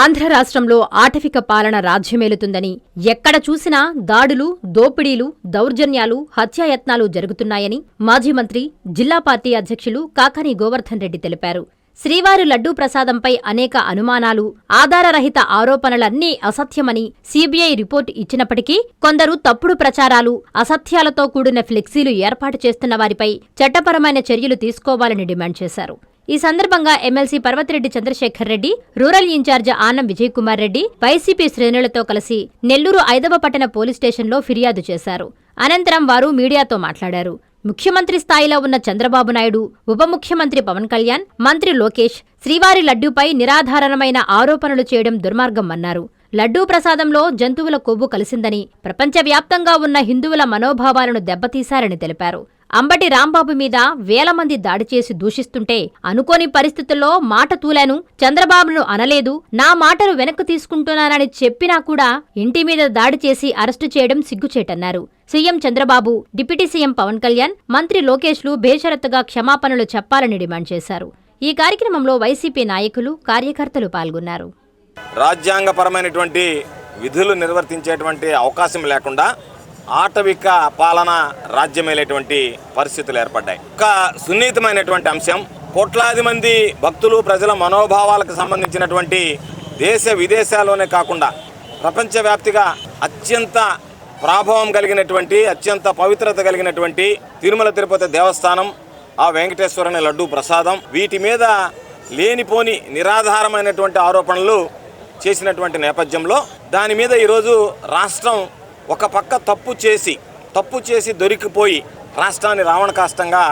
ఆంధ్ర రాష్ట్రంలో ఆటవిక పాలన రాజ్యమేలుతుందని ఎక్కడ చూసినా దాడులు దోపిడీలు దౌర్జన్యాలు హత్యాయత్నాలు జరుగుతున్నాయని మాజీ మంత్రి జిల్లా పార్టీ అధ్యక్షులు కాకాని గోవర్ధన్ రెడ్డి తెలిపారు. శ్రీవారి లడ్డూ ప్రసాదంపై అనేక అనుమానాలు ఆధారరహిత ఆరోపణలన్నీ అసత్యమని సీబీఐ రిపోర్టు ఇచ్చినప్పటికీ కొందరు తప్పుడు ప్రచారాలు అసత్యాలతో కూడిన ఫ్లెక్సీలు ఏర్పాటు చేస్తున్న వారిపై చట్టపరమైన చర్యలు తీసుకోవాలని డిమాండ్ చేశారు. ఈ సందర్భంగా MLC Parvathireddy Chandrasekhar Reddy rural in charge Anam Vijay Kumar Reddy YCP శ్రేణులతో కలిసి నెల్లూరు ఐదవ పట్టణ పోలీస్ స్టేషన్లో ఫిర్యాదు చేశారు. అనంతరం వారు మీడియాతో మాట్లాడారు. ముఖ్యమంత్రి స్థాయిలో ఉన్న చంద్రబాబు నాయుడు ఉప ముఖ్యమంత్రి పవన్ కళ్యాణ్ మంత్రి లోకేష్ శ్రీవారి లడ్డూపై నిరాధారణమైన ఆరోపణలు చేయడం దుర్మార్గం అన్నారు లడ్డూ ప్రసాదంలో జంతువుల కొవ్వు కలిసిందని ప్రపంచవ్యాప్తంగా ఉన్న హిందువుల మనోభావాలను దెబ్బతీశారని తెలిపారు. అంబటి రాంబాబు మీద వేల మంది దాడి చేసి దూషిస్తుంటే అనుకోని పరిస్థితుల్లో మాట తూలాను. చంద్రబాబును అనలేదు. నా మాటలు వెనక్కు తీసుకుంటున్నానని చెప్పినా కూడా ఇంటి మీద దాడి చేసి అరెస్టు చేయడం సిగ్గుచేటన్నారు. CM Chandrababu deputy CM Pawan Kalyan మంత్రి లోకేష్లు బేషరత్తుగా క్షమాపణలు చెప్పాలని డిమాండ్ చేశారు. ఈ కార్యక్రమంలో వైసీపీ నాయకులు కార్యకర్తలు పాల్గొన్నారు. రాజ్యాంగపరమైనటువంటి విధులు నిర్వర్తించేటువంటి అవకాశం లేకుండా ఆటవిక పాలన రాజ్యమయ్యేటువంటి పరిస్థితులు ఏర్పడ్డాయి. ఒక సున్నితమైనటువంటి అంశం కోట్లాది మంది భక్తులు ప్రజల మనోభావాలకు సంబంధించినటువంటి దేశ విదేశాల్లోనే కాకుండా ప్రపంచవ్యాప్తిగా అత్యంత ప్రాభవం కలిగినటువంటి అత్యంత పవిత్రత కలిగినటువంటి తిరుమల తిరుపతి దేవస్థానం ఆ వెంకటేశ్వరుని లడ్డూ ప్రసాదం వీటి మీద లేనిపోని నిరాధారమైనటువంటి ఆరోపణలు చేసినటువంటి నేపథ్యంలో దాని మీద ఈరోజు రాష్ట్రం ఒక పక్క తప్పు చేసి తప్పు చేసి దొరికిపోయి రాష్ట్రాన్ని రావణ కాష్టంగా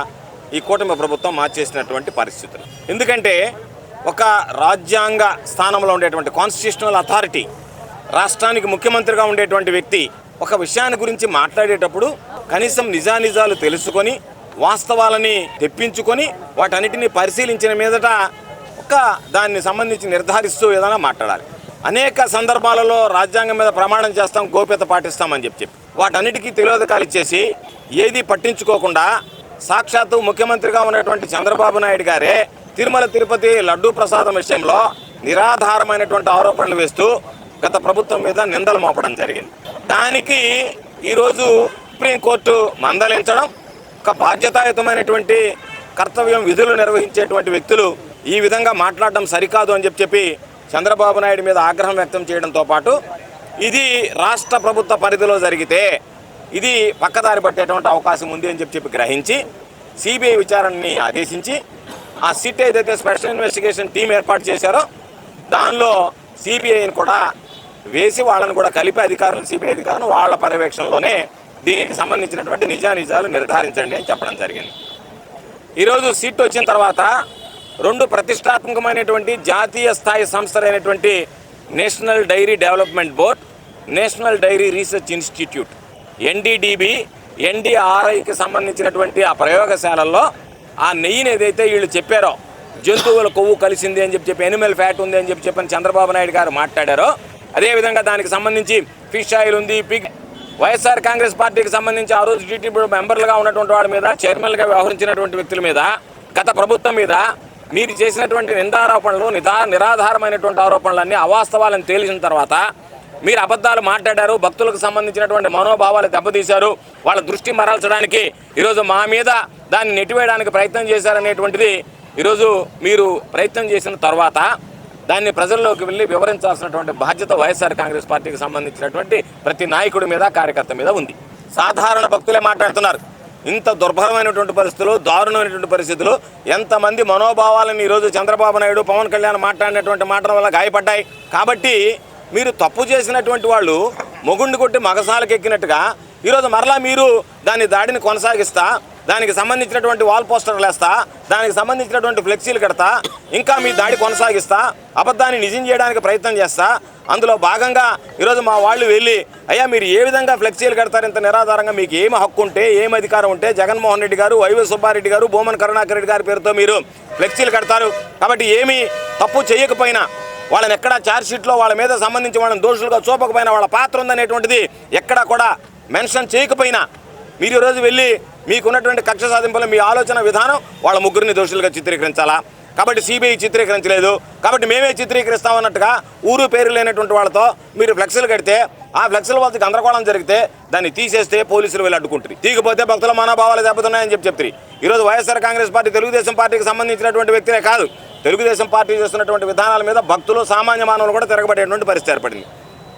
ఈ కూటమి ప్రభుత్వం మార్చేసినటువంటి పరిస్థితులు. ఎందుకంటే ఒక రాజ్యాంగ స్థానంలో ఉండేటువంటి కాన్స్టిట్యూషనల్ అథారిటీ రాష్ట్రానికి ముఖ్యమంత్రిగా ఉండేటువంటి వ్యక్తి ఒక విషయాన్ని గురించి మాట్లాడేటప్పుడు కనీసం నిజానిజాలు తెలుసుకొని వాస్తవాలని తెప్పించుకొని వాటన్నిటిని పరిశీలించిన మీదట ఒక దాన్ని సంబంధించి నిర్ధారిస్తూ ఏదైనా మాట్లాడాలి. అనేక సందర్భాలలో రాజ్యాంగం మీద ప్రమాణం చేస్తాం గోప్యత పాటిస్తామని చెప్పి చెప్పి. వాటన్నిటికీ తెలియదకాలు ఇచ్చేసి ఏది పట్టించుకోకుండా సాక్షాత్తు ముఖ్యమంత్రిగా ఉన్నటువంటి చంద్రబాబు నాయుడు గారే తిరుమల తిరుపతి లడ్డూ ప్రసాదం విషయంలో నిరాధారమైనటువంటి ఆరోపణలు వేస్తూ గత ప్రభుత్వం మీద నిందలు మోపడం జరిగింది. దానికి ఈరోజు సుప్రీంకోర్టు మందలించడం ఒక బాధ్యతాయుతమైనటువంటి కర్తవ్యం విధులు నిర్వహించేటువంటి వ్యక్తులు ఈ విధంగా మాట్లాడడం సరికాదు అని చెప్పి చెప్పి చంద్రబాబు నాయుడు మీద ఆగ్రహం వ్యక్తం చేయడంతో పాటు ఇది రాష్ట్ర ప్రభుత్వ పరిధిలో జరిగితే ఇది పక్కదారి పట్టేటువంటి అవకాశం ఉంది అని చెప్పి చెప్పి గ్రహించి సిబిఐ విచారణని ఆదేశించి ఆ సిట్ ఏదైతే స్పెషల్ ఇన్వెస్టిగేషన్ టీం ఏర్పాటు చేశారో దానిలో సిబిఐని కూడా వేసి వాళ్ళని కూడా కలిపి అధికారులు సిబిఐ అధికారులు వాళ్ళ పర్యవేక్షణలోనే దీనికి సంబంధించినటువంటి నిజానిజాలు నిర్ధారించండి అని చెప్పడం జరిగింది. ఈరోజు సీట్ వచ్చిన తర్వాత రెండు ప్రతిష్టాత్మకమైనటువంటి జాతీయ స్థాయి సంస్థలైనటువంటి national dairy development board national dairy research institute NDDB ఎన్డీఆర్ఐకి సంబంధించినటువంటి ఆ ప్రయోగశాలల్లో ఆ నెయ్యిని ఏదైతే వీళ్ళు చెప్పారో జంతువుల కొవ్వు కలిసింది అని చెప్పి చెప్పి ఎనిమల్ ఫ్యాట్ ఉంది అని చెప్పి చెప్పని చంద్రబాబు నాయుడు గారు మాట్లాడారో అదేవిధంగా దానికి సంబంధించి ఫిష్ ఆయిల్ ఉంది పిగ్ వైఎస్ఆర్ కాంగ్రెస్ పార్టీకి సంబంధించి ఆ రోజు టీటీపీ మెంబర్లుగా ఉన్నటువంటి వాడి మీద చైర్మన్గా వ్యవహరించినటువంటి వ్యక్తుల మీద గత ప్రభుత్వం మీద మీరు చేసినటువంటి నిందారోపణలు నిదా నిరాధారమైనటువంటి ఆరోపణలన్నీ అవాస్తవాలను తేలిచిన తర్వాత మీరు అబద్ధాలు మాట్లాడారు భక్తులకు సంబంధించినటువంటి మనోభావాలు దెబ్బతీశారు వాళ్ళ దృష్టి మరల్చడానికి ఈరోజు మా మీద దాన్ని నెట్టివేయడానికి ప్రయత్నం చేశారనేటువంటిది ఈరోజు మీరు ప్రయత్నం చేసిన తర్వాత దాన్ని ప్రజల్లోకి వెళ్ళి వివరించాల్సినటువంటి బాధ్యత వైఎస్ఆర్ కాంగ్రెస్ పార్టీకి సంబంధించినటువంటి ప్రతి నాయకుడి మీద కార్యకర్త మీద ఉంది. సాధారణ భక్తులే మాట్లాడుతున్నారు. ఇంత దుర్భరమైనటువంటి పరిస్థితులు దారుణమైనటువంటి పరిస్థితులు ఎంతమంది మనోభావాలను ఈరోజు చంద్రబాబు నాయుడు పవన్ కళ్యాణ్ మాట్లాడినటువంటి మాటల వల్ల గాయపడ్డాయి. కాబట్టి మీరు తప్పు చేసినటువంటి వాళ్ళు మొగుండు కొట్టి మగసాలకు ఎక్కినట్టుగా ఈరోజు మరలా మీరు దాని దాడిని కొనసాగిస్తా దానికి సంబంధించినటువంటి వాల్ పోస్టర్లు వేస్తా దానికి సంబంధించినటువంటి ఫ్లెక్సీలు కడతా ఇంకా మీ దాడి కొనసాగిస్తా అబద్ధాన్ని నిజం చేయడానికి ప్రయత్నం చేస్తా. అందులో భాగంగా ఈరోజు మా వాళ్ళు వెళ్ళి అయ్యా మీరు ఏ విధంగా ఫ్లెక్సీలు కడతారు? ఇంత నిరాధారంగా మీకు ఏమి హక్కు ఉంటే ఏం అధికారం ఉంటే? జగన్మోహన్ రెడ్డి గారు వైవి సుబ్బారెడ్డి గారు భూమన్ కరుణాకర్ రెడ్డి గారి పేరుతో మీరు ఫ్లెక్సీలు కడతారు. కాబట్టి ఏమీ తప్పు చేయకపోయినా వాళ్ళని ఎక్కడ ఛార్జ్షీట్లో వాళ్ళ మీద సంబంధించి వాళ్ళని దోషులుగా చూపకపోయినా వాళ్ళ పాత్ర ఉందనేటువంటిది ఎక్కడా కూడా మెన్షన్ చేయకపోయినా మీరు ఈరోజు వెళ్ళి మీకున్నటువంటి కక్ష సాధింపుల మీ ఆలోచన విధానం వాళ్ళ ముగ్గురిని దోషులుగా చిత్రీకరించాలా? కాబట్టి సిబిఐ చిత్రీకరించలేదు. కాబట్టి మేమే చిత్రీకరిస్తామన్నట్టుగా ఊరు పేరు లేనటువంటి వాళ్ళతో మీరు ఫ్లెక్సీలు కడితే ఆ ఫ్లెక్సీల వద్ద గందరగోళం జరిగితే దాన్ని తీసేస్తే పోలీసులు వెళ్ళి అడ్డుకుంటారు. తీకపోతే భక్తుల మనోభావాలు దెబ్బతున్నాయని చెప్పి చెప్తారు. ఈరోజు వైఎస్ఆర్ కాంగ్రెస్ పార్టీ తెలుగుదేశం పార్టీకి సంబంధించినటువంటి వ్యక్తులే కాదు. తెలుగుదేశం పార్టీ చేస్తున్నటువంటి విధానాల మీద భక్తులు సామాన్య మానవులు కూడా తిరగబడేటువంటి పరిస్థితి ఏర్పడింది.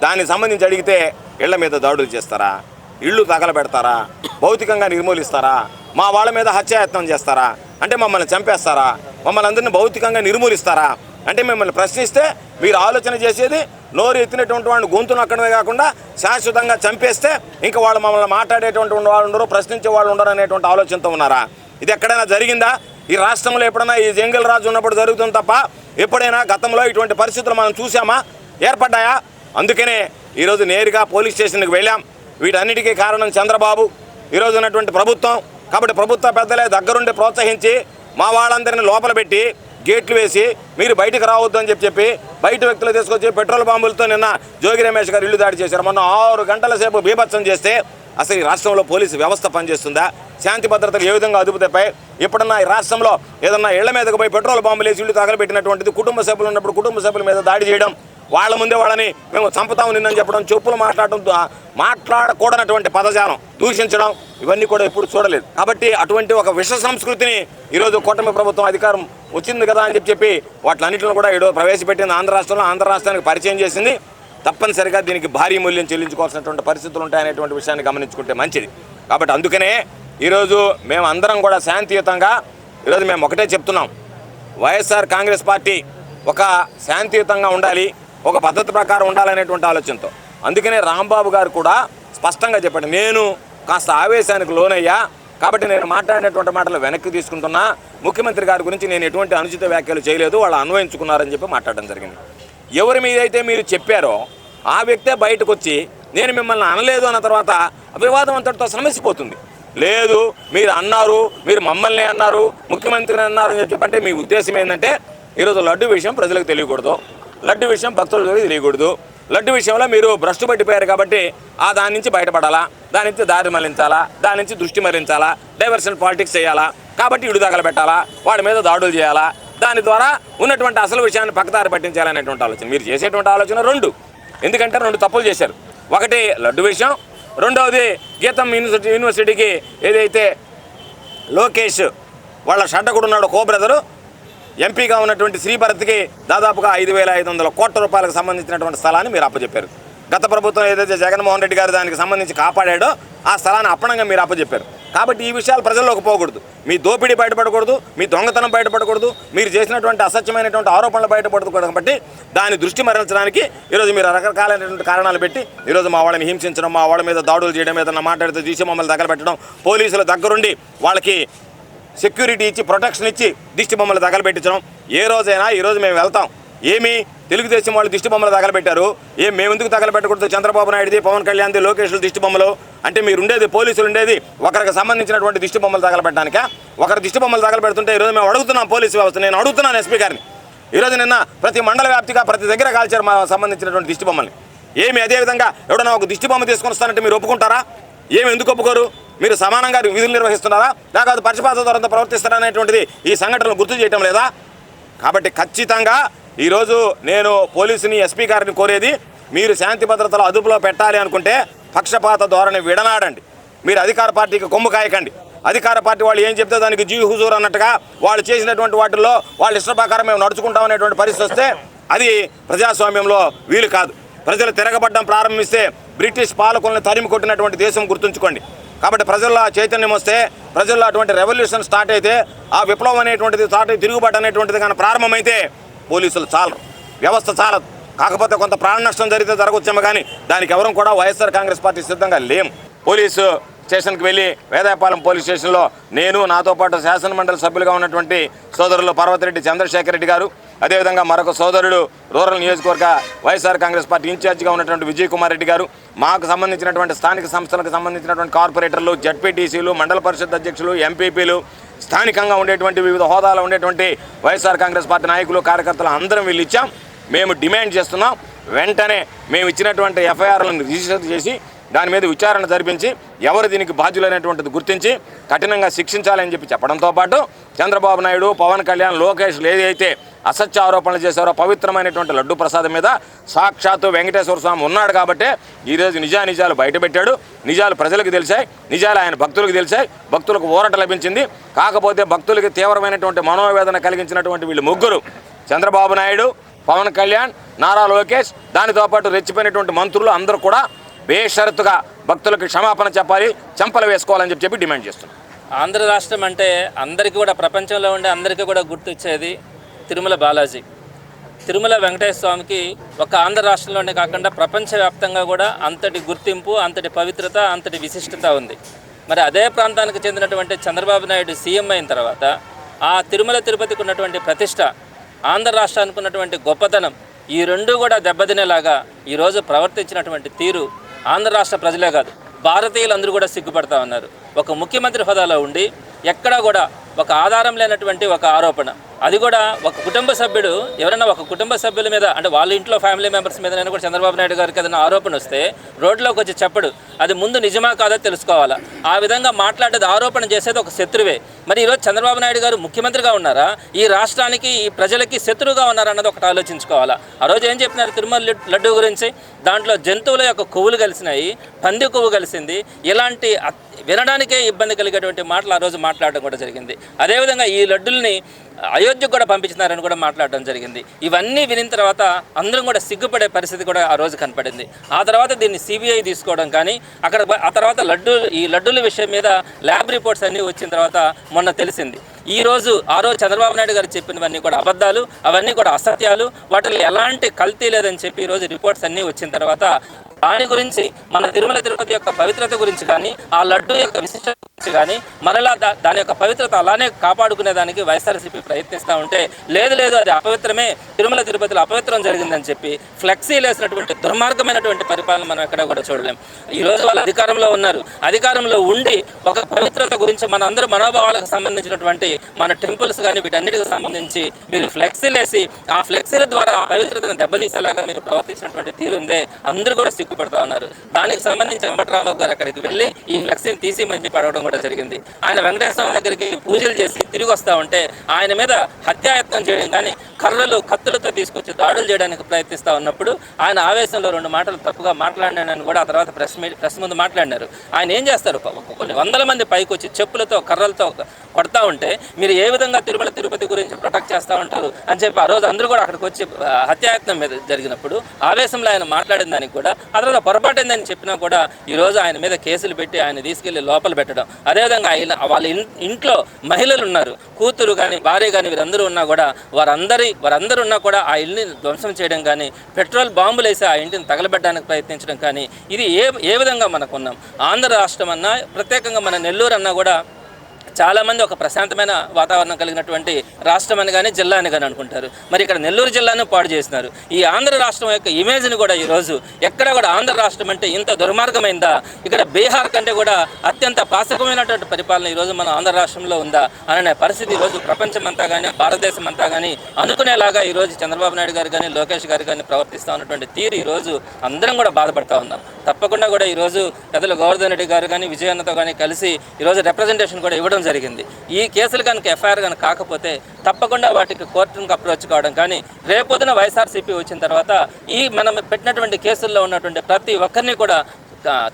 దానికి సంబంధించి అడిగితే ఇళ్ళ మీద దాడులు చేస్తారా? ఇళ్ళు తగలబెడతారా? భౌతికంగా నిర్మూలిస్తారా? మా వాళ్ళ మీద హత్యాయత్నం చేస్తారా? అంటే మమ్మల్ని చంపేస్తారా? మమ్మల్ని అందరినీ భౌతికంగా నిర్మూలిస్తారా? అంటే మిమ్మల్ని ప్రశ్నిస్తే మీరు ఆలోచన చేసేది నోరు ఎత్తినటువంటి వాడిని గొంతు అక్కడమే కాకుండా శాశ్వతంగా చంపేస్తే ఇంకా వాళ్ళు మమ్మల్ని మాట్లాడేటువంటి వాళ్ళు ఉండరు ప్రశ్నించే వాళ్ళు ఉండరు అనేటువంటి ఆలోచనతో ఉన్నారా? ఇది ఎక్కడైనా జరిగిందా? ఈ రాష్ట్రంలో ఎప్పుడైనా ఈ జంగల్ రాజు ఉన్నప్పుడు జరుగుతుంది తప్ప ఎప్పుడైనా గతంలో ఇటువంటి పరిస్థితులు మనం చూసామా ఏర్పడ్డాయా? అందుకనే ఈరోజు నేరుగా పోలీస్ స్టేషన్కి వెళ్ళాం. వీటన్నిటికీ కారణం చంద్రబాబు. ఈరోజు ఉన్నటువంటి ప్రభుత్వం. కాబట్టి ప్రభుత్వ పెద్దలే దగ్గరుండి ప్రోత్సహించి మా వాళ్ళందరినీ లోపల పెట్టి గేట్లు వేసి మీరు బయటకు రావద్దు అని చెప్పి చెప్పి బయట వ్యక్తులు తీసుకొచ్చి పెట్రోల్ బాంబులతో నిన్న జోగి రమేష్ గారు ఇల్లు దాడి చేశారు. మొన్న ఆరు గంటల సేపు బీభత్సం చేస్తే అసలు ఈ రాష్ట్రంలో పోలీసు వ్యవస్థ పనిచేస్తుందా? శాంతి భద్రతలు ఏ విధంగా అదుపుతాయి తప్పాయి? ఎప్పుడన్నా ఈ రాష్ట్రంలో ఏదన్నా ఇళ్ళ మీదకు పోయి పెట్రోల్ బాంబులు వేసి ఇల్లు తగలబెట్టినటువంటిది కుటుంబ సభ్యులు ఉన్నప్పుడు కుటుంబ సభ్యుల మీద దాడి చేయడం వాళ్ళ ముందే వాళ్ళని మేము చంపుతాము నిన్నని చెప్పడం చెప్పులు మాట్లాడడం మాట్లాడకూడనటువంటి పదజాలం దూషించడం ఇవన్నీ కూడా ఎప్పుడు చూడలేదు. కాబట్టి అటువంటి ఒక విష సంస్కృతిని ఈరోజు కూటమి ప్రభుత్వం అధికారం వచ్చింది కదా అని చెప్పి చెప్పి వాటిలన్నింటిని కూడా ఈరోజు ప్రవేశపెట్టింది ఆంధ్ర రాష్ట్రంలో. ఆంధ్ర రాష్ట్రానికి పరిచయం చేసింది. తప్పనిసరిగా దీనికి భారీ మూల్యం చెల్లించుకోవాల్సినటువంటి పరిస్థితులు ఉంటాయనేటువంటి విషయాన్ని గమనించుకుంటే మంచిది. కాబట్టి అందుకనే ఈరోజు మేము అందరం కూడా శాంతియుతంగా ఈరోజు మేము ఒకటే చెప్తున్నాం. వైఎస్ఆర్ కాంగ్రెస్ పార్టీ ఒక శాంతియుతంగా ఉండాలి. ఒక పద్ధతి ప్రకారం ఉండాలనేటువంటి ఆలోచనతో. అందుకనే రాంబాబు గారు కూడా స్పష్టంగా చెప్పండి నేను కాస్త ఆవేశానికి లోనయ్యా. కాబట్టి నేను మాట్లాడినటువంటి మాటలు వెనక్కి తీసుకుంటున్నా. ముఖ్యమంత్రి గారి గురించి నేను ఎటువంటి అనుచిత వ్యాఖ్యలు చేయలేదు. వాళ్ళు అన్వయించుకున్నారని చెప్పి మాట్లాడడం జరిగింది. ఎవరి మీదైతే మీరు చెప్పారో ఆ వ్యక్తే బయటకు వచ్చి నేను మిమ్మల్ని అనలేదు అన్న తర్వాత వివాదం అంతటితో సమస్యపోతుంది లేదు మీరు అన్నారు మీరు మమ్మల్ని అన్నారు ముఖ్యమంత్రిని అన్నారు అని చెప్పంటే మీ ఉద్దేశం ఏంటంటే ఈరోజు లడ్డు విషయం ప్రజలకు తెలియకూడదు. లడ్డు విషయం భక్తులతో తెలియకూడదు. లడ్డు విషయంలో మీరు భ్రష్టు పట్టిపోయారు కాబట్టి ఆ దాని నుంచి బయటపడాలా? దాని నుంచి దారి మళ్ళించాలా? దాని నుంచి దృష్టి మళ్ళించాలా? డైవర్షన్ పాలిటిక్స్ చేయాలా? కాబట్టి ఇడు పెట్టాలా? వాడి మీద దాడులు చేయాలా? దాని ద్వారా ఉన్నటువంటి అసలు విషయాన్ని పక్కదారి పట్టించాలనేటువంటి ఆలోచన. మీరు చేసేటువంటి ఆలోచన రెండు. ఎందుకంటే రెండు తప్పులు చేశారు. ఒకటి లడ్డు విషయం. రెండవది గీతం యూనివర్సిటీ యూనివర్సిటీకి ఏదైతే లోకేష్ వాళ్ళ షడ్డ కూడా ఉన్నాడు కో బ్రదరు ఎంపీగా ఉన్నటువంటి శ్రీభరత్కి దాదాపుగా ఐదు వేల ఐదు వందల కోట్ల రూపాయలకు సంబంధించినటువంటి స్థలాన్ని మీరు అప్పచెప్పారు గత ప్రభుత్వం ఏదైతే జగన్మోహన్ రెడ్డి గారు దానికి సంబంధించి కాపాడాడో ఆ స్థలాన్ని అప్పణంగా మీరు అప్పచెప్పారు కాబట్టి ఈ విషయాలు ప్రజల్లోకి పోకూడదు. మీ దోపిడీ బయటపడకూడదు మీ దొంగతనం బయటపడకూడదు మీరు చేసినటువంటి అసత్యమైనటువంటి ఆరోపణలు బయటపడకూడదు కాబట్టి దాని దృష్టి మరల్చడానికి ఈరోజు మీరు రకరకాలైనటువంటి కారణాలు పెట్టి ఈరోజు మా వాళ్ళని హింసించడం మా వాళ్ళ మీద దాడులు చేయడం ఏదన్నా మాట్లాడితే తీసి మమ్మల్ని పెట్టడం పోలీసుల దగ్గరుండి వాళ్ళకి సెక్యూరిటీ ఇచ్చి ప్రొటెక్షన్ ఇచ్చి దిష్టి బొమ్మలు తగలబెట్టించడం. ఏ రోజైనా ఈరోజు మేము వెళ్తాం. ఏమి? తెలుగుదేశం వాళ్ళు దిష్టి బొమ్మలు తగలబెట్టారు. ఏం? మేము ఎందుకు తగలబెట్టకూడదు? చంద్రబాబు నాయుడుది పవన్ కళ్యాణ్ది లోకేష్లు దిష్టి బొమ్మలు. అంటే మీరు ఉండేది పోలీసులు ఉండేది ఒకరికి సంబంధించినటువంటి దిష్టి బొమ్మలు తగలబెట్టడానిక? ఒకరి దిష్టి బొమ్మలు తగలబెడుతుంటే ఈరోజు మేము అడుగుతున్నాం పోలీసు వ్యవస్థ. నేను అడుగుతున్నాను ఎస్పీ గారిని. ఈరోజు నిన్న ప్రతి మండల వ్యాప్తిగా ప్రతి దగ్గర కాల్చారు మా సంబంధించినటువంటి దిష్టి బొమ్మల్ని. ఏమి? అదేవిధంగా ఎవడన్నా ఒక దిష్టి బొమ్మ తీసుకొని వస్తానంటే మీరు ఒప్పుకుంటారా? ఏమి? ఎందుకు ఒప్పుకోరు? మీరు సమానంగా విధులు నిర్వహిస్తున్నారా? లేకపోతే పక్షపాత ధోరణితో ప్రవర్తిస్తారా అనేటువంటిది ఈ సంఘటనలు గుర్తు చేయటం లేదా? కాబట్టి ఖచ్చితంగా ఈరోజు నేను పోలీసుని ఎస్పీ గారిని కోరేది మీరు శాంతి భద్రతలు అదుపులో పెట్టాలి అనుకుంటే పక్షపాత ధోరణి విడనాడండి. మీరు అధికార పార్టీకి కొమ్ము కాయకండి. అధికార పార్టీ వాళ్ళు ఏం చెప్తే దానికి జీ హుజూర్ అన్నట్టుగా వాళ్ళు చేసినటువంటి వాటిల్లో వాళ్ళ ఇష్ట ప్రకారం మేము నడుచుకుంటాం అనేటువంటి పరిస్థితి వస్తే అది ప్రజాస్వామ్యంలో వీలు కాదు. ప్రజలు తిరగబడ్డం ప్రారంభిస్తే బ్రిటిష్ పాలకులను తరిమి కొట్టినటువంటి దేశం గుర్తుంచుకోండి. కాబట్టి ప్రజల్లో చైతన్యం వస్తే ప్రజల్లో అటువంటి రెవల్యూషన్ స్టార్ట్ అయితే ఆ విప్లవం అనేటువంటిది స్టార్ట్ తిరుగుబాటు అనేటువంటిది కానీ ప్రారంభమైతే పోలీసులు చాలరు. వ్యవస్థ చాలదు. కాకపోతే కొంత ప్రాణ నష్టం జరిగితే జరగవచ్చేమో కానీ దానికి ఎవరూ కూడా వైఎస్ఆర్ కాంగ్రెస్ పార్టీ సిద్ధంగా లేం పోలీసు స్టేషన్కి వెళ్ళి వేదాయపాలెం పోలీస్ స్టేషన్లో నేను నాతో పాటు శాసన మండలి సభ్యులుగా ఉన్నటువంటి సోదరులు పర్వతిరెడ్డి చంద్రశేఖర్ రెడ్డి గారు అదేవిధంగా మరొక సోదరుడు రూరల్ నియోజకవర్గ వైఎస్ఆర్ కాంగ్రెస్ పార్టీ ఇన్ఛార్జిగా ఉన్నటువంటి విజయ్ కుమార్ రెడ్డి గారు. మాకు సంబంధించినటువంటి స్థానిక సంస్థలకు సంబంధించినటువంటి కార్పొరేటర్లు జడ్పీటీసీలు మండల పరిషత్ అధ్యక్షులు ఎంపీపీలు స్థానికంగా ఉండేటువంటి వివిధ హోదాలో ఉండేటువంటి వైఎస్ఆర్ కాంగ్రెస్ పార్టీ నాయకులు కార్యకర్తలు అందరం వీళ్ళు ఇచ్చాం. మేము డిమాండ్ చేస్తున్నాం. వెంటనే మేము ఇచ్చినటువంటి ఎఫ్ఐఆర్లను రిజిస్టర్ చేసి దాని మీద విచారణ జరిపించి ఎవరు దీనికి బాధ్యులైనటువంటిది గుర్తించి కఠినంగా శిక్షించాలని చెప్పి చెప్పడంతో పాటు చంద్రబాబు నాయుడు పవన్ కళ్యాణ్ లోకేష్లు ఏదైతే అసత్య ఆరోపణలు చేశారో పవిత్రమైనటువంటి లడ్డు ప్రసాదం మీద సాక్షాత్తు వెంకటేశ్వర స్వామి ఉన్నాడు కాబట్టి ఈరోజు నిజానిజాలు బయటపెట్టాడు. నిజాలు ప్రజలకు తెలిసాయి నిజాలు ఆయన భక్తులకు తెలిసాయి భక్తులకు ఊరట లభించింది. కాకపోతే భక్తులకి తీవ్రమైనటువంటి మనోవేదన కలిగించినటువంటి వీళ్ళు ముగ్గురు. చంద్రబాబు నాయుడు పవన్ కళ్యాణ్ నారా లోకేష్ దానితో పాటు రెచ్చిపోయినటువంటి మంత్రులు అందరూ కూడా బేషరతుగా భక్తులకు క్షమాపణ చెప్పాలి చెంపలు వేసుకోవాలని చెప్పి చెప్పి డిమాండ్ చేస్తున్నాం ఆంధ్ర రాష్ట్రం అంటే అందరికీ కూడా ప్రపంచంలో ఉండే అందరికీ కూడా గుర్తొచ్చేది తిరుమల బాలాజీ. తిరుమల వెంకటేశ్వర స్వామికి ఒక ఆంధ్ర రాష్ట్రంలోనే కాకుండా ప్రపంచవ్యాప్తంగా కూడా అంతటి గుర్తింపు అంతటి పవిత్రత అంతటి విశిష్టత ఉంది. మరి అదే ప్రాంతానికి చెందినటువంటి చంద్రబాబు నాయుడు సీఎం అయిన తర్వాత ఆ తిరుమల తిరుపతికి ఉన్నటువంటి ప్రతిష్ట ఆంధ్ర రాష్ట్రానికి ఉన్నటువంటి గొప్పతనం ఈ రెండు కూడా దెబ్బతినేలాగా ఈరోజు ప్రవర్తించినటువంటి తీరు ఆంధ్ర రాష్ట్ర ప్రజలే కాదు భారతీయులందరూ కూడా సిగ్గుపడతా ఉన్నారు. ఒక ముఖ్యమంత్రి హోదాలో ఉండి ఎక్కడా కూడా ఒక ఆధారం లేనటువంటి ఒక ఆరోపణ. అది కూడా ఒక కుటుంబ సభ్యుడు ఎవరైనా ఒక కుటుంబ సభ్యుల మీద అంటే వాళ్ళ ఇంట్లో ఫ్యామిలీ మెంబర్స్ మీద నేను కూడా చంద్రబాబు నాయుడు గారికి ఏదైనా ఆరోపణ వస్తే రోడ్లోకి వచ్చి చెప్పడు. అది ముందు నిజమా కాదో తెలుసుకోవాలా. ఆ విధంగా మాట్లాడేది ఆరోపణ చేసేది ఒక శత్రువే. మరి ఈరోజు చంద్రబాబు నాయుడు గారు ముఖ్యమంత్రిగా ఉన్నారా? ఈ రాష్ట్రానికి ఈ ప్రజలకి శత్రువుగా ఉన్నారన్నది ఒకటి ఆలోచించుకోవాలా. ఆ రోజు ఏం చెప్పినారు తిరుమల లడ్డు- గురించి? దాంట్లో జంతువుల యొక్క కొవ్వులు కలిసినాయి పంది కొవ్వు కలిసింది. ఇలాంటి వినడానికే ఇబ్బంది కలిగేటువంటి మాటలు ఆ రోజు మాట్లాడడం కూడా జరిగింది. అదేవిధంగా ఈ లడ్డుల్ని అయోధ్యకు కూడా పంపించినారని కూడా మాట్లాడడం జరిగింది. ఇవన్నీ వినిన తర్వాత అందరం కూడా సిగ్గుపడే పరిస్థితి కూడా ఆ రోజు కనపడింది. ఆ తర్వాత దీన్ని సిబిఐ తీసుకోవడం కానీ అక్కడ ఆ తర్వాత లడ్డు ఈ లడ్డుల విషయం మీద ల్యాబ్ రిపోర్ట్స్ అన్నీ వచ్చిన తర్వాత మొన్న తెలిసింది. ఈ రోజు ఆ రోజు చంద్రబాబు నాయుడు గారు చెప్పినవన్నీ కూడా అబద్ధాలు అవన్నీ కూడా అసత్యాలు వాటిలో ఎలాంటి కల్తీ లేదని చెప్పి ఈ రోజు రిపోర్ట్స్ అన్నీ వచ్చిన తర్వాత దాని గురించి మన తిరుమల తిరుపతి యొక్క పవిత్రత గురించి కానీ ఆ లడ్డు యొక్క విశిష్టత కానీ మరలా దాని యొక్క పవిత్రత అలానే కాపాడుకునే దానికి వైఎస్ఆర్సీపీ ప్రయత్నిస్తూ ఉంటే లేదు లేదు అది అపవిత్రమే. తిరుమల తిరుపతిలో అపవిత్రం జరిగిందని చెప్పి ఫ్లెక్సీలు వేసినటువంటి దుర్మార్గమైనటువంటి పరిపాలన మనం ఎక్కడ కూడా చూడలేం. ఈ రోజు వాళ్ళు అధికారంలో ఉన్నారు. అధికారంలో ఉండి ఒక పవిత్రత గురించి మన అందరూ మనోభావాలకు సంబంధించినటువంటి మన టెంపుల్స్ కానీ వీటన్నిటికి సంబంధించి మీరు ఫ్లెక్సీలు వేసి ఆ ఫ్లెక్సీల ద్వారా ఆ పవిత్రతను దెబ్బతీసేలాగా మీరు ప్రవర్తించినటువంటి తీరు ఉందే అందరూ కూడా సిగ్గుపడతా ఉన్నారు. దానికి సంబంధించి వెంకట్రామారావు గారు అక్కడికి వెళ్ళి ఈ ఫ్లెక్సీని తీసి మంచి పడవడం కూడా జరిగింది. ఆయన వెంకటేశ్వర దగ్గరికి పూజలు చేసి తిరిగి వస్తా ఉంటే ఆయన మీద హత్యాయత్నం చేయడం కానీ కర్రలు కత్తులతో తీసుకొచ్చి దాడులు చేయడానికి ప్రయత్నిస్తా ఉన్నప్పుడు ఆయన ఆవేశంలో రెండు మాటలు తప్పుగా మాట్లాడినానని కూడా ఆ తర్వాత ప్రెస్ మీట్ ప్రెస్ ముందు మాట్లాడినారు. ఆయన ఏం చేస్తారు? కొన్ని వందల మంది పైకి వచ్చి చెప్పులతో కర్రలతో కొడతా ఉంటే మీరు ఏ విధంగా తిరుమల తిరుపతి గురించి ప్రొటెక్ట్ చేస్తూ ఉంటారు అని చెప్పి ఆ రోజు అందరూ కూడా అక్కడికి వచ్చి హత్యాయత్నం మీద జరిగినప్పుడు ఆవేశంలో ఆయన మాట్లాడిన దానికి కూడా ఆ తర్వాత పొరపాటైందని చెప్పినా కూడా ఈ రోజు ఆయన మీద కేసులు పెట్టి ఆయన తీసుకెళ్ళి లోపల పెట్టడం అదేవిధంగా ఆయన వాళ్ళ ఇన్- ఇంట్లో మహిళలు ఉన్నారు. కూతురు కానీ భార్య కానీ వీరందరూ ఉన్నా కూడా వారందరి వారందరూ ఉన్నా కూడా ఆ ఇల్లుని ధ్వంసం చేయడం కానీ పెట్రోల్ బాంబులు వేసి ఆ ఇంటిని తగలబెట్టడానికి ప్రయత్నించడం కానీ ఇది ఏ ఏ విధంగా మనకు ఉన్నాం ఆంధ్ర రాష్ట్రం అన్నా ప్రత్యేకంగా మన నెల్లూరు అన్నా కూడా చాలామంది ఒక ప్రశాంతమైన వాతావరణం కలిగినటువంటి రాష్ట్రం అని కానీ జిల్లా అని కానీ అనుకుంటారు. మరి ఇక్కడ నెల్లూరు జిల్లాను పాడు చేస్తున్నారు ఈ ఆంధ్ర రాష్ట్రం యొక్క ఇమేజ్ని కూడా ఈరోజు ఎక్కడ కూడా ఆంధ్ర రాష్ట్రం అంటే ఇంత దుర్మార్గమైందా? ఇక్కడ బీహార్ కంటే కూడా అత్యంత పాశకమైనటువంటి పరిపాలన ఈరోజు మన ఆంధ్ర రాష్ట్రంలో ఉందా? అనే పరిస్థితి ఈరోజు ప్రపంచం అంతా కానీ భారతదేశం అంతా కానీ అనుకునేలాగా ఈరోజు చంద్రబాబు నాయుడు గారు కానీ లోకేష్ గారు కానీ ప్రవర్తిస్తూ ఉన్నటువంటి తీరు ఈరోజు అందరం కూడా బాధపడతా ఉన్నాం. తప్పకుండా కూడా ఈరోజు పెద్దలు గోవర్ధన్ రెడ్డి గారు కానీ విజయన్నతో కానీ కలిసి ఈరోజు రిప్రజెంటేషన్ కూడా ఇవ్వడం జరిగింది. ఈ కేసులు కనుక ఎఫ్ఐఆర్ కనుక కాకపోతే తప్పకుండా వాటికి కోర్టుకు అప్రోచ్ కావడం కానీ రేపొద్దున వైఎస్ఆర్సీపీ వచ్చిన తర్వాత ఈ మనం పెట్టినటువంటి కేసుల్లో ఉన్నటువంటి ప్రతి ఒక్కరిని కూడా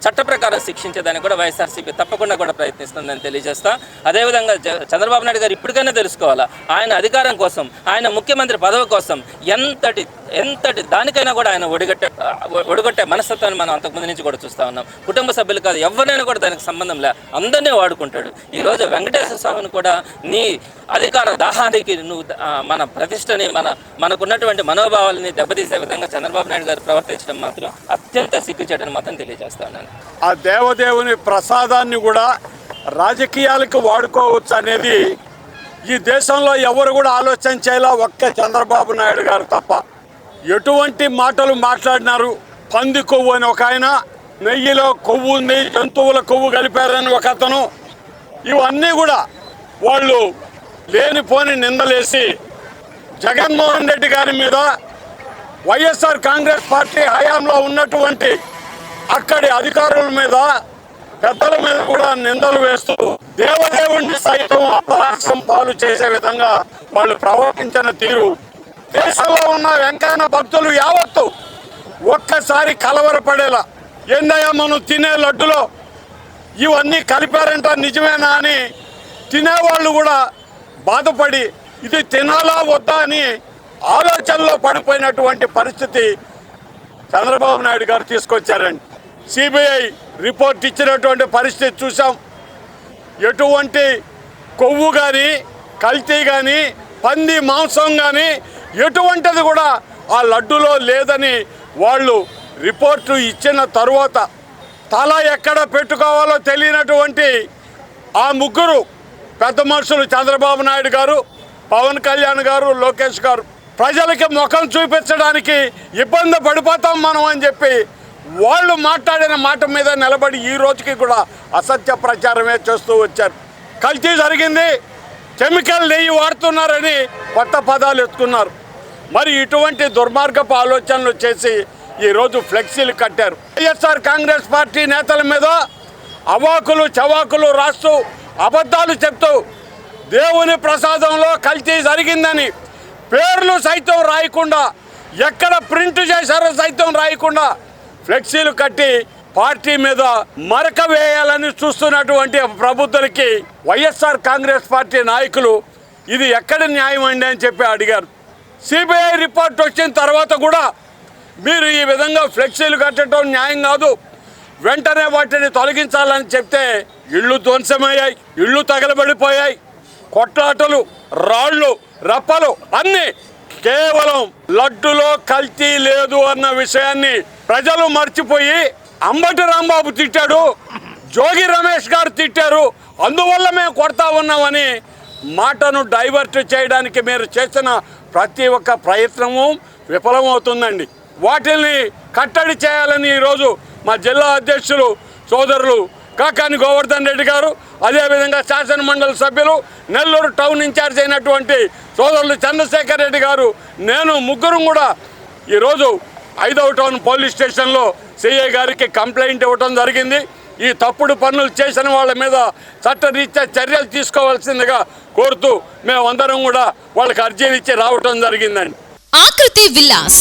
చట్ట ప్రకారం శిక్షించేదానికి కూడా వైఎస్ఆర్సీపీ తప్పకుండా కూడా ప్రయత్నిస్తుందని తెలియజేస్తా. అదేవిధంగా చంద్రబాబు నాయుడు గారు ఇప్పటికైనా తెలుసుకోవాలా? ఆయన అధికారం కోసం ఆయన ముఖ్యమంత్రి పదవి కోసం ఎంతటి ఎంతటి దానికైనా కూడా ఆయన ఒడిగట్టే ఒడిగొట్టే మనస్తత్వాన్ని మనం అంతకుముందు నుంచి కూడా చూస్తా ఉన్నాం. కుటుంబ సభ్యులు కాదు ఎవరినైనా కూడా దానికి సంబంధం లే. అందరినీ వాడుకుంటాడు. ఈరోజు వెంకటేశ్వర స్వామిని కూడా నీ అధికార దాహానికి నువ్వు మన ప్రతిష్టని మన మనకున్నటువంటి మనోభావాలని దెబ్బతీసే విధంగా చంద్రబాబు నాయుడు గారు ప్రవర్తించడం మాత్రం అత్యంత సిగ్గుచేటని మాత్రం తెలియజేస్తాను ఉన్నాను ఆ దేవదేవుని ప్రసాదాన్ని కూడా రాజకీయాలకు వాడుకోవచ్చు అనేది ఈ దేశంలో ఎవరు కూడా ఆలోచన చేయాల ఒక్క చంద్రబాబు నాయుడు గారు తప్ప. ఎటువంటి మాటలు మాట్లాడినారు? పంది కొవ్వు అని ఒక ఆయన నెయ్యిలో కొవ్వు ఉంది జంతువుల కొవ్వు కలిపారని ఒక అతను. ఇవన్నీ కూడా వాళ్ళు లేనిపోని నిందలేసి జగన్మోహన్ రెడ్డి గారి మీద వైఎస్ఆర్ కాంగ్రెస్ పార్టీ హయాంలో ఉన్నటువంటి అక్కడి అధికారుల మీద పెద్దల మీద కూడా నిందలు వేస్తూ దేవదేవుణ్ణి సైతం అపహాస్యం పాలు చేసే విధంగా వాళ్ళు ప్రవర్తించిన తీరు. దేశంలో ఉన్న వెంకన్న భక్తులు యావత్తు ఒక్కసారి కలవరపడేలా ఏందయ్యా మనం తినే లడ్డులో ఇవన్నీ కలిపారంట నిజమేనా అని తినేవాళ్ళు కూడా బాధపడి ఇది తినాలా వద్దా అని ఆలోచనలో పడిపోయినటువంటి పరిస్థితి చంద్రబాబు నాయుడు గారు తీసుకొచ్చారండి. సిబిఐ రిపోర్ట్ ఇచ్చినటువంటి పరిస్థితి చూసాం ఎటువంటి కొవ్వు కానీ కల్తీ కానీ పంది మాంసం కానీ ఎటువంటిది కూడా ఆ లడ్డులో లేదని వాళ్ళు రిపోర్టు ఇచ్చిన తరువాత తల ఎక్కడ పెట్టుకోవాలో తెలియనటువంటి ఆ ముగ్గురు పెద్ద మనుషులు చంద్రబాబు నాయుడు గారు పవన్ కళ్యాణ్ గారు లోకేష్ గారు ప్రజలకి ముఖం చూపించడానికి ఇబ్బంది పడిపోతాం మనం అని చెప్పి వాళ్ళు మాట్లాడిన మాట మీద నిలబడి ఈ రోజుకి కూడా అసత్య ప్రచారమే చేస్తూ వచ్చారు. కల్తీ జరిగింది. కెమికల్ నెయ్యి వాడుతున్నారని కొత్త పదాలు ఎత్తుకున్నారు. మరి ఇటువంటి దుర్మార్గపు ఆలోచనలు చేసి ఈరోజు ఫ్లెక్సీలు కట్టారు. వైఎస్ఆర్ కాంగ్రెస్ పార్టీ నేతల మీద అవాకులు చవాకులు రాస్తూ అబద్ధాలు చెప్తూ దేవుని ప్రసాదంలో కల్తీ జరిగిందని పేర్లు సైతం రాయకుండా ఎక్కడ ప్రింట్ చేశారో సైతం రాయకుండా ఫ్లెక్సీలు కట్టి పార్టీ మీద మరక వేయాలని చూస్తున్నటువంటి ప్రబుద్ధులకి వైఎస్ఆర్ కాంగ్రెస్ పార్టీ నాయకులు ఇది ఎక్కడ న్యాయం అండి అని చెప్పి అడిగారు. సిబిఐ రిపోర్ట్ వచ్చిన తర్వాత కూడా మీరు ఈ విధంగా ఫ్లెక్సీలు కట్టడం న్యాయం కాదు వెంటనే వాటిని తొలగించాలని చెప్తే ఇళ్ళు ధ్వంసమయ్యాయి ఇళ్ళు తగలబడిపోయాయి. కొట్లాటలు రాళ్ళు రప్పలు అన్నీ కేవలం లడ్డులో కల్తీ లేదు అన్న విషయాన్ని ప్రజలు మర్చిపోయి అంబటి రాంబాబు తిట్టాడు జోగి రమేష్ గారు తిట్టారు. అందువల్ల మేము కొడతా ఉన్నామని మాటను డైవర్ట్ చేయడానికి మీరు చేసిన ప్రతి ఒక్క ప్రయత్నము విఫలమవుతుందండి. వాటిని కట్టడి చేయాలని ఈరోజు మా జిల్లా అధ్యక్షులు సోదరులు కాకాని గోవర్ధన్ రెడ్డి గారు అదేవిధంగా శాసనమండలి సభ్యులు నెల్లూరు టౌన్ ఇన్ఛార్జ్ అయినటువంటి సోదరులు చంద్రశేఖర్ రెడ్డి గారు నేను ముగ్గురు కూడా ఈరోజు ఐదవ టౌన్ పోలీస్ స్టేషన్లో సిఐ గారికి కంప్లైంట్ ఇవ్వటం జరిగింది. ఈ తప్పుడు పనులు చేసిన వాళ్ళ మీద చట్టరీత్యా చర్యలు తీసుకోవాల్సిందిగా కోరుతూ మేమందరం కూడా వాళ్ళకి అర్జీలు ఇచ్చి రావటం జరిగిందండి. ఆకృతి విలాస్